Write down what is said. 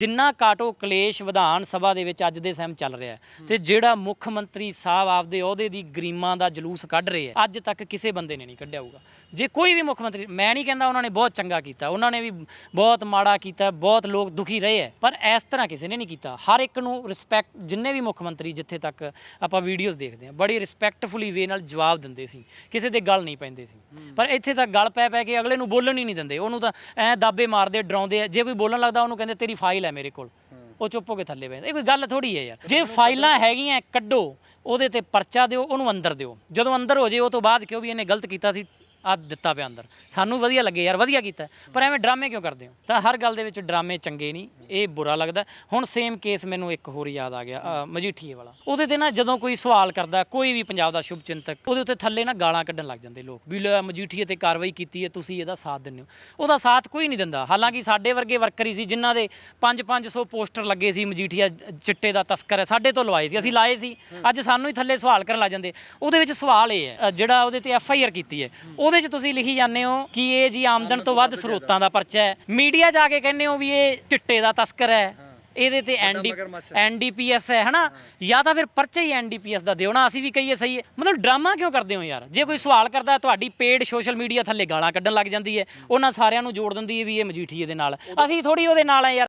ਜਿੰਨਾ ਕਾਟੋ ਕਲੇਸ਼ ਵਿਧਾਨ ਸਭਾ ਦੇ ਵਿੱਚ ਅੱਜ ਦੇ ਸਹਿਮ ਚੱਲ ਰਿਹਾ ਹੈ ਤੇ ਜਿਹੜਾ ਮੁੱਖ ਮੰਤਰੀ ਸਾਹਿਬ ਆਪਦੇ ਅਹੁਦੇ ਦੀ ਗਰੀਮਾਂ ਦਾ ਜਲੂਸ ਕੱਢ ਰਹੇ ਆ ਅੱਜ ਤੱਕ ਕਿਸੇ ਬੰਦੇ ਨੇ ਨਹੀਂ ਕੱਢਿਆ ਹੋਊਗਾ। ਜੇ ਕੋਈ ਵੀ ਮੁੱਖ ਮੰਤਰੀ, ਮੈਂ ਨਹੀਂ ਕਹਿੰਦਾ ਉਹਨਾਂ ਨੇ ਬਹੁਤ ਚੰਗਾ ਕੀਤਾ, ਉਹਨਾਂ ਨੇ ਵੀ ਬਹੁਤ ਮਾੜਾ ਕੀਤਾ, ਬਹੁਤ ਲੋਕ ਦੁਖੀ ਰਹੇ ਹੈ, ਪਰ ਇਸ ਤਰ੍ਹਾਂ ਕਿਸੇ ਨੇ ਨਹੀਂ ਕੀਤਾ। ਹਰ ਇੱਕ ਨੂੰ ਰਿਸਪੈਕਟ ਜਿੰਨੇ ਵੀ ਮੁੱਖ ਮੰਤਰੀ ਜਿੱਥੇ ਤੱਕ ਆਪਾਂ ਵੀਡੀਓਜ਼ ਦੇਖਦੇ ਹਾਂ, ਬੜੀ ਰਿਸਪੈਕਟਫੁਲੀ ਵੇ ਨਾਲ ਜਵਾਬ ਦਿੰਦੇ ਸੀ, ਕਿਸੇ ਦੇ ਗੱਲ ਨਹੀਂ ਪੈਂਦੇ ਸੀ। ਪਰ ਇੱਥੇ ਤਾਂ ਗੱਲ ਪੈ ਪੈ ਕੇ ਅਗਲੇ ਨੂੰ ਬੋਲਣ ਹੀ ਨਹੀਂ ਦਿੰਦੇ, ਉਹਨੂੰ ਤਾਂ ਐ ਦਾਬੇ ਮਾਰਦੇ, ਡਰਾਉਂਦੇ ਆ, ਜੇ ਕੋਈ ਬੋਲਣ ਲੱਗਦਾ ਉਹਨੂੰ ਕਹਿੰਦੇ ਤੇਰੀ ਫਾਈਲ ਹੈ ਮੇਰੇ ਕੋਲ। ਉਹ ਚੁੱਪ ਹੋ ਕੇ ਥੱਲੇ ਬੈਠਦਾ ਇਹ ਕੋਈ ਗੱਲ ਥੋੜੀ ਹੈ ਯਾਰ। ਜੇ ਫਾਈਲਾਂ ਹੈਗੀਆਂ ਕੱਢੋ ਉਹਦੇ ਤੇ ਪਰਚਾ ਦਿਓ ਉਹਨੂੰ ਅੰਦਰ ਦਿਓ। ਜਦੋਂ ਅੰਦਰ ਹੋ ਜੇ ਉਹ ਤੋਂ ਬਾਅਦ ਕਿਉਂ ਵੀ ਇਹਨੇ ਗਲਤ ਕੀਤਾ ਸੀ ਆ ਦਿੱਤਾ ਪਿਆ ਅੰਦਰ। ਸਾਨੂੰ ਵਧੀਆ ਲੱਗੇ ਯਾਰ ਵਧੀਆ ਕੀਤਾ। ਪਰ ਐਵੇਂ ਡਰਾਮੇ ਕਿਉਂ ਕਰਦੇ ਹੋ? ਤਾਂ ਹਰ ਗੱਲ ਦੇ ਵਿੱਚ ਡਰਾਮੇ ਚੰਗੇ ਨਹੀਂ। ਇਹ ਬੁਰਾ ਲੱਗਦਾ। ਹੁਣ ਸੇਮ ਕੇਸ ਮੈਨੂੰ ਇੱਕ ਹੋਰ ਯਾਦ ਆ ਗਿਆ ਅ, ਮਜੀਠੀਏ ਵਾਲਾ। ਉਹਦੇ ਤੇ ਨਾ ਜਦੋਂ ਕੋਈ ਸਵਾਲ ਕਰਦਾ ਕੋਈ ਵੀ ਪੰਜਾਬ ਦਾ ਸ਼ੁਭ ਚਿੰਤਕ ਉਹਦੇ ਉੱਤੇ ਥੱਲੇ ਨਾ ਗਾਲਾਂ ਕੱਢਣ ਲੱਗ ਜਾਂਦੇ ਲੋਕ ਵੀ ਲੈ ਮਜੀਠੀਏ ਤੇ ਕਾਰਵਾਈ ਕੀਤੀ ਹੈ ਤੁਸੀਂ ਇਹਦਾ ਸਾਥ ਦਿੰਦੇ ਹੋ। ਉਹਦਾ ਸਾਥ ਕੋਈ ਨਹੀਂ ਦਿੰਦਾ। ਹਾਲਾਂਕਿ ਸਾਡੇ ਵਰਗੇ ਵਰਕਰ ਹੀ ਸੀ ਜਿਨ੍ਹਾਂ ਦੇ 5-500 ਪੋਸਟਰ ਲੱਗੇ ਸੀ ਮਜੀਠੀਆ ਚਿੱਟੇ ਦਾ ਤਸਕਰ ਹੈ ਸਾਡੇ ਤੋਂ ਲਵਾਏ ਸੀ ਅਸੀਂ ਲਾਏ ਸੀ। ਅੱਜ ਸਾਨੂੰ ਹੀ ਥੱਲੇ ਸਵਾਲ ਕਰਨ ਲੱਗ ਜਾਂਦੇ। ਉਹਦੇ ਵਿੱਚ ਸਵਾਲ ਇਹ ਹੈ ਅ, ਜਿਹੜਾ ਉਹਦੇ ਤੇ ਐਫ ਆਈ ਆਰ ਕੀਤੀ ਹੈ ਉਹਦੇ 'ਚ ਤੁਸੀਂ ਲਿਖੀ ਜਾਂਦੇ ਹੋ ਕਿ ਇਹ ਜੀ ਆਮਦਨ ਤੋਂ ਵੱਧ ਸਰੋਤਾਂ ਦਾ ਪਰਚਾ ਹੈ। ਮੀਡੀਆ ਜਾ ਕੇ ਕਹਿੰਦੇ ਹੋ ਵੀ ਇਹ ਚਿੱਟੇ ਦਾ ਤਸਕਰ ਹੈ। ਇਹਦੇ ਤੇ ਐਨਡੀ ਐਨਡੀਪੀਐਸ ਹੈ ਹਨਾ? ਜਾਂ ਤਾਂ ਫਿਰ ਪਰਚਾ ਹੀ ਐਨਡੀਪੀਐਸ ਦਾ ਦਿਓ ਨਾ ਅਸੀਂ ਵੀ ਕਹੀਏ ਸਹੀ ਹੈ। ਮਤਲਬ ਡਰਾਮਾ ਕਿਉਂ ਕਰਦੇ ਹੋ ਯਾਰ? ਜੇ ਕੋਈ ਸਵਾਲ ਕਰਦਾ ਤੁਹਾਡੀ ਪੇਡ ਸੋਸ਼ਲ ਮੀਡੀਆ ਥੱਲੇ ਗਾਲਾਂ ਕੱਢਣ ਲੱਗ ਜਾਂਦੀ ਹੈ। ਉਹਨਾਂ ਸਾਰਿਆਂ ਨੂੰ ਜੋੜ ਦਿੰਦੀ ਹੈ ਵੀ ਇਹ ਮਜੀਠੀਏ ਦੇ ਨਾਲ। ਅਸੀਂ ਥੋੜੀ ਉਹਦੇ ਨਾਲ ਹੈ ਯਾਰ।